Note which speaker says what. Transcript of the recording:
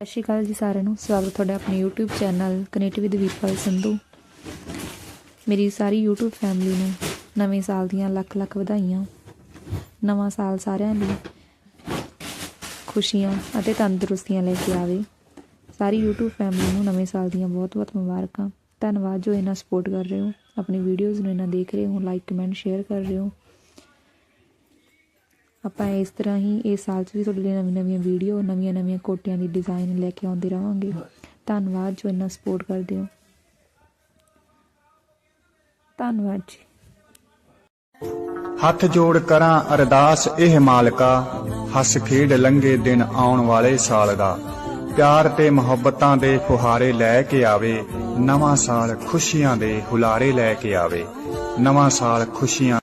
Speaker 1: ਸਤਿ ਸ਼੍ਰੀ ਅਕਾਲ ਜੀ ਸਾਰਿਆਂ ਨੂੰ। ਸਵਾਗਤ ਤੁਹਾਡਾ ਆਪਣੇ YouTube channel connect with Vipal Sandhu. ਮੇਰੀ ਸਾਰੀ YouTube ਫੈਮਿਲੀ ਨੂੰ ਨਵੇਂ ਸਾਲ ਦੀਆਂ ਲੱਖ ਲੱਖ ਵਧਾਈਆਂ। ਨਵਾਂ ਸਾਲ ਸਾਰਿਆਂ ਲਈ ਖੁਸ਼ੀਆਂ ਅਤੇ ਤੰਦਰੁਸਤੀਆਂ ਲੈ ਕੇ ਆਵੇ। ਸਾਰੀ YouTube ਫੈਮਿਲੀ ਨੂੰ ਨਵੇਂ ਸਾਲ ਦੀਆਂ ਬਹੁਤ-ਬਹੁਤ ਮੁਬਾਰਕਾਂ। ਧੰਨਵਾਦ ਜੋ ਇਹਨਾਂ ਸਪੋਰਟ ਕਰ ਰਹੇ ਹੋ। ਆਪਣੀ ਵੀਡੀਓਜ਼ ਨੂੰ ਇਹਨਾਂ ਦੇਖ ਰਹੇ ਹੋ ਲਾਈਕ ਕਮੈਂਟ ਸ਼ੇਅਰ ਕਰ ਰਹੇ ਹੋ। ਆਪਾਂ ਇਸ ਤਰ੍ਹਾਂ ਹੀ ਇਸ ਸਾਲ 'ਚ ਵੀ ਤੁਹਾਡੇ ਲਈ ਨਵੀਂ ਨਵੀਆਂ ਵੀਡੀਓ ਨਵੀਆਂ ਨਵੀਆਂ ਕੋਟੀਆਂ ਦੀ ਡਿਜ਼ਾਈਨ ਲੈ ਕੇ ਆਉਂਦੇ ਰਵਾਂਗੇ ਧੰਨਵਾਦ ਜੋ, ਇੰਨਾ ਸਪੋਰਟ ਕਰਦੇ ਹੋ। ਧੰਨਵਾਦ ਜੀ।
Speaker 2: ਹੱਥ ਜੋੜ ਕਰਾਂ ਅਰਦਾਸ ਇਹ ਮਾਲਕਾ, ਹੱਸ ਖੇਡ ਲੰਗੇ ਦਿਨ ਆਉਣ ਵਾਲੇ ਸਾਲ ਦਾ। ਪਿਆਰ ਤੇ ਮੁਹੱਬਤਾਂ ਦੇ ਫੁਹਾਰੇ ਲੈ ਕੇ ਆਵੇ, ਨਵਾਂ ਸਾਲ ਖੁਸ਼ੀਆਂ ਦੇ ਹੁਲਾਰੇ ਲੈ ਕੇ ਆਵੇ। ਨਵਾਂ ਸਾਲ ਖੁਸ਼ੀਆਂ